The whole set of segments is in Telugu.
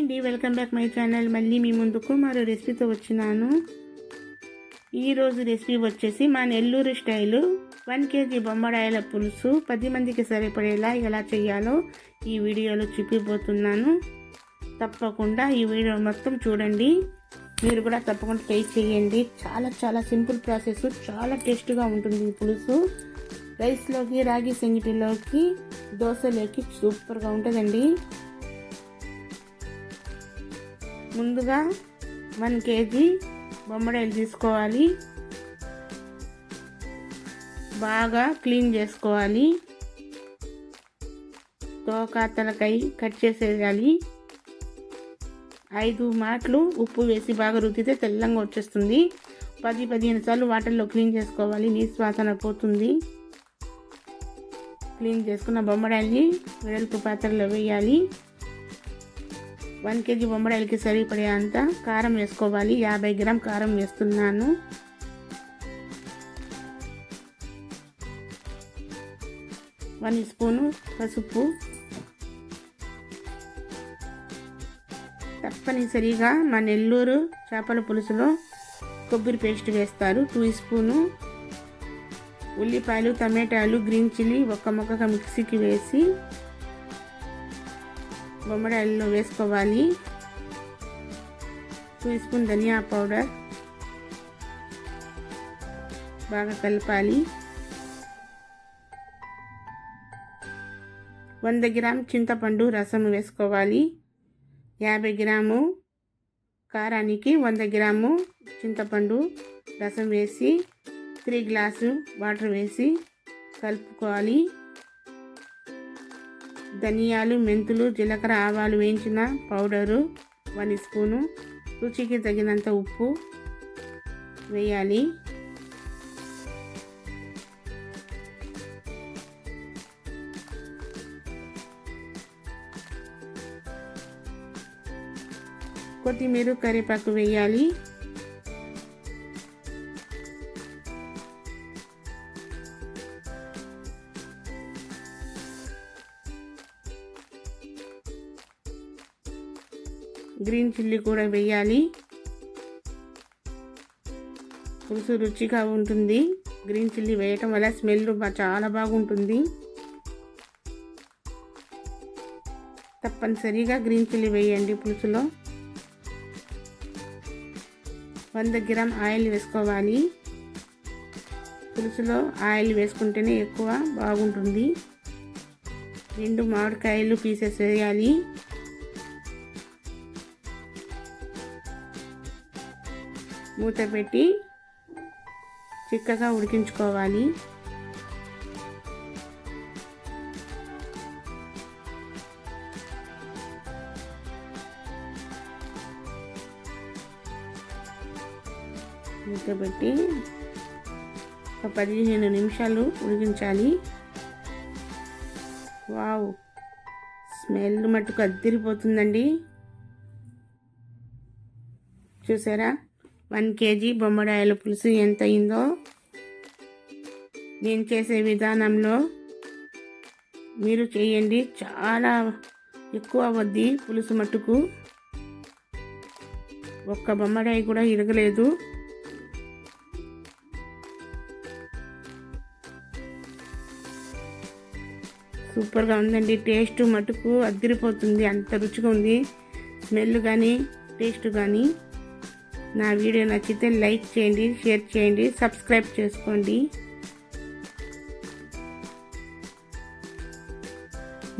అండి. వెల్కమ్ బ్యాక్ మై ఛానల్ మళ్ళీ మీ ముందుకు మరో రెసిపీతో వచ్చినాను. ఈరోజు రెసిపీ వచ్చేసి మా నెల్లూరు స్టైలు వన్ కేజీ బొమ్మడాయల పులుసు పది మందికి సరిపడేలా ఎలా చేయాలో ఈ వీడియోలో చూపిపోతున్నాను తప్పకుండా ఈ వీడియో మొత్తం చూడండి. మీరు కూడా తప్పకుండా ట్రై చేయండి. చాలా చాలా సింపుల్ ప్రాసెస్ చాలా టేస్ట్గా ఉంటుంది ఈ పులుసు. రైస్లోకి రాగి సంగిటిలోకి దోశలోకి సూపర్గా ఉంటుందండి. ముందుగా వన్ కేజీ బొమ్మడాయిలు తీసుకోవాలి. బాగా క్లీన్ చేసుకోవాలి. తోక తలకాయ కట్ చేసేయాలి. ఐదు మాటలు ఉప్పు వేసి బాగా రుద్దితే తెల్లంగా వచ్చేస్తుంది. పది పదిహేను సార్లు వాటర్లో క్లీన్ చేసుకోవాలి. నీటి వాసన పోతుంది. క్లీన్ చేసుకున్న బొమ్మడాయిల్ని వెడల్పు పాత్రలో వేయాలి. వన్ కేజీ బొమ్మడాయిలకి సరిపడే అంత కారం వేసుకోవాలి. యాభై గ్రామ్ కారం వేస్తున్నాను. వన్ స్పూను పసుపు. తప్పనిసరిగా మా నెల్లూరు చేపల పులుసులో కొబ్బరి పేస్ట్ వేస్తారు. టూ స్పూను ఉల్లిపాయలు టమాటాలు గ్రీన్ చిల్లీ ఒక్క మొక్కగా మిక్సీకి వేసి బొమ్మడాయిల్లో వేసుకోవాలి టూ స్పూన్ ధనియా పౌడర్ బాగా కలపాలి వంద గ్రామ్ చింతపండు రసం వేసుకోవాలి యాభై గ్రాము కారానికి వంద గ్రాము చింతపండు రసం వేసి త్రీ గ్లాసు వాటర్ వేసి కలుపుకోవాలి ధనియాలు మెంతులు జీలకర్ర ఆవాలు వేయించిన పౌడరు వన్ స్పూను. రుచికి తగినంత ఉప్పు వేయాలి. కొత్తిమీర కరివేపాకు వేయాలి. గ్రీన్ చిల్లీ కూడా వేయాలి. పులుసు రుచిగా ఉంటుంది. గ్రీన్ చిల్లీ వేయటం వల్ల స్మెల్ చాలా బాగుంటుంది. తప్పనిసరిగా గ్రీన్ చిల్లీ వేయండి పులుసులో. వంద గ్రామ్ ఆయిల్ వేసుకోవాలి. పులుసులో ఆయిల్ వేసుకుంటేనే ఎక్కువ బాగుంటుంది. రెండు మామిడికాయలు పీసెస్ వేయాలి. మూత పెట్టి చిక్కగా ఉడికించుకోవాలి. మూత పెట్టి ఒక పదిహేను నిమిషాలు ఉడికించాలి. వావ్! స్మెల్ మట్టుకు అద్దరిపోతుందండి. చూసారా? వన్ కేజీ బొమ్మడాయల పులుసు ఎంత అయిందో నేను చేసే విధానంలో మీరు చేయండి. చాలా ఎక్కువ వద్ది పులుసు మట్టుకు. ఒక్క బొమ్మడాయి కూడా ఇరగలేదు. సూపర్గా ఉందండి. టేస్ట్ మటుకు అద్దరిపోతుంది. అంత రుచిగా ఉంది. స్మెల్ కానీ టేస్ట్ కానీ నా వీడియో నచ్చితే లైక్ చేయండి షేర్ చేయండి సబ్స్క్రైబ్ చేసుకోండి.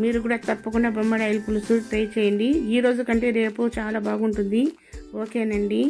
మీరు కూడా తప్పకుండా బొమ్మడాయిల పులుసు ట్రై చేయండి. ఈ రోజు కంటే రేపు చాలా బాగుంటుంది. ఓకేనండి.